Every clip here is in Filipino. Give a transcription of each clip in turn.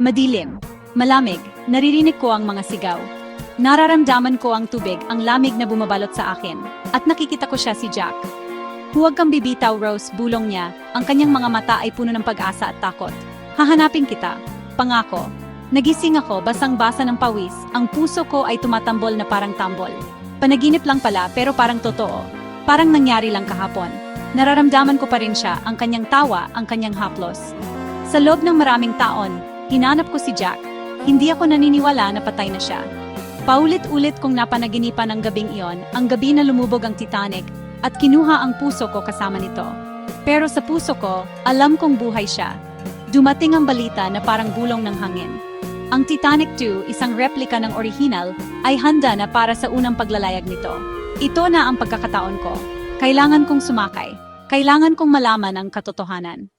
Madilim, malamig, naririnig ko ang mga sigaw. Nararamdaman ko ang tubig, ang lamig na bumabalot sa akin, at nakikita ko siya si Jack. Huwag kang bibitaw, Rose, bulong niya. Ang kanyang mga mata ay puno ng pag-asa at takot. Hahanapin kita. Pangako. Nagising ako, basang-basa ng pawis. Ang puso ko ay tumatambol na parang tambol. Panaginip lang pala, pero parang totoo. Parang nangyari lang kahapon. Nararamdaman ko pa rin siya, ang kanyang tawa, ang kanyang haplos. Sa loob ng maraming taon, hinanap ko si Jack. Hindi ako naniniwala na patay na siya. Paulit-ulit kong napanaginipan ang gabing iyon, ang gabi na lumubog ang Titanic, at kinuha ang puso ko kasama nito. Pero sa puso ko, alam kong buhay siya. Dumating ang balita na parang bulong ng hangin. Ang Titanic 2, isang replika ng original, ay handa na para sa unang paglalayag nito. Ito na ang pagkakataon ko. Kailangan kong sumakay. Kailangan kong malaman ang katotohanan.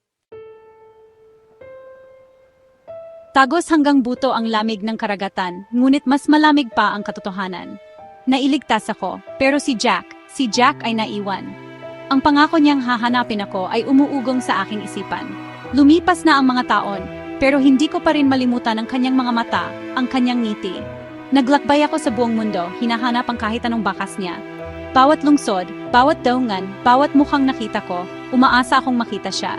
Tagos hanggang buto ang lamig ng karagatan, ngunit mas malamig pa ang katotohanan. Nailigtas ako, pero si Jack, si Jack ay naiwan. Ang pangako niyang hahanapin ako ay umuugong sa aking isipan. Lumipas na ang mga taon, pero hindi ko pa rin malimutan ang kanyang mga mata, ang kanyang ngiti. Naglakbay ako sa buong mundo, hinahanap ang kahit anong bakas niya. Bawat lungsod, bawat daungan, bawat mukhang nakita ko, umaasa akong makita siya.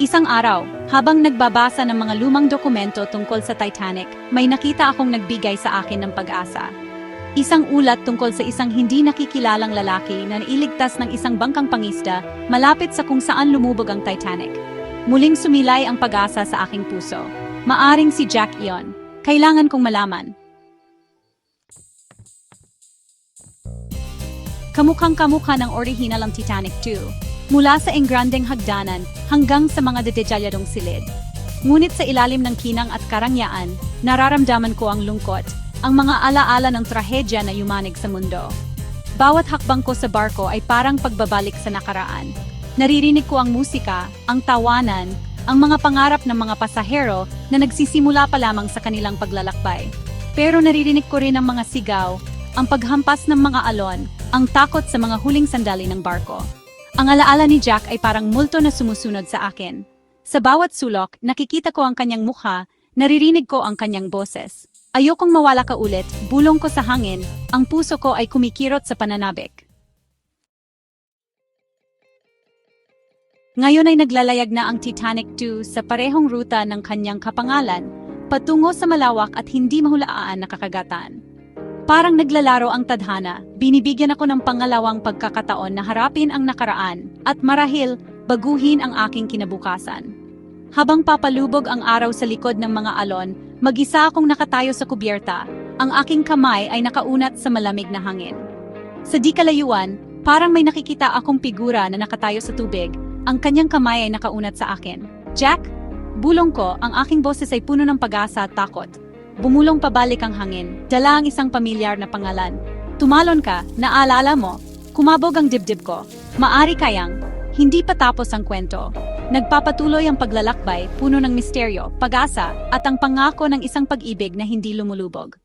Isang araw, habang nagbabasa ng mga lumang dokumento tungkol sa Titanic, may nakita akong nagbigay sa akin ng pag-asa. Isang ulat tungkol sa isang hindi nakikilalang lalaki na nailigtas ng isang bangkang pangisda malapit sa kung saan lumubog ang Titanic. Muling sumilay ang pag-asa sa aking puso. Maaring si Jack iyon. Kailangan kong malaman. Kamukhang kamukha ng original ang Titanic 2, mula sa engrandeng hagdanan hanggang sa mga detalyadong silid. Ngunit sa ilalim ng kinang at karangyaan, nararamdaman ko ang lungkot, ang mga alaala ng trahedya na yumanig sa mundo. Bawat hakbang ko sa barko ay parang pagbabalik sa nakaraan. Naririnig ko ang musika, ang tawanan, ang mga pangarap ng mga pasahero na nagsisimula pa lamang sa kanilang paglalakbay. Pero naririnig ko rin ang mga sigaw, ang paghampas ng mga alon, ang takot sa mga huling sandali ng barko. Ang alaala ni Jack ay parang multo na sumusunod sa akin. Sa bawat sulok, nakikita ko ang kanyang mukha, naririnig ko ang kanyang boses. Ayokong mawala ka ulit, bulong ko sa hangin, ang puso ko ay kumikirot sa pananabik. Ngayon ay naglalayag na ang Titanic 2 sa parehong ruta ng kanyang kapangalan, patungo sa malawak at hindi mahulaan na kakagatan. Parang naglalaro ang tadhana, binibigyan ako ng pangalawang pagkakataon na harapin ang nakaraan at marahil baguhin ang aking kinabukasan. Habang papalubog ang araw sa likod ng mga alon, mag-isa akong nakatayo sa kubyerta, ang aking kamay ay nakaunat sa malamig na hangin. Sa di kalayuan, parang may nakikita akong figura na nakatayo sa tubig, ang kanyang kamay ay nakaunat sa akin. Jack? Bulong ko, ang aking boses ay puno ng pag-asa at takot. Bumulong pabalik ang hangin, dala ang isang pamilyar na pangalan. Tumalon ka, naalala mo, kumabog ang dibdib ko. Maari kayang, hindi pa tapos ang kwento. Nagpapatuloy ang paglalakbay, puno ng misteryo, pag-asa, at ang pangako ng isang pag-ibig na hindi lumulubog.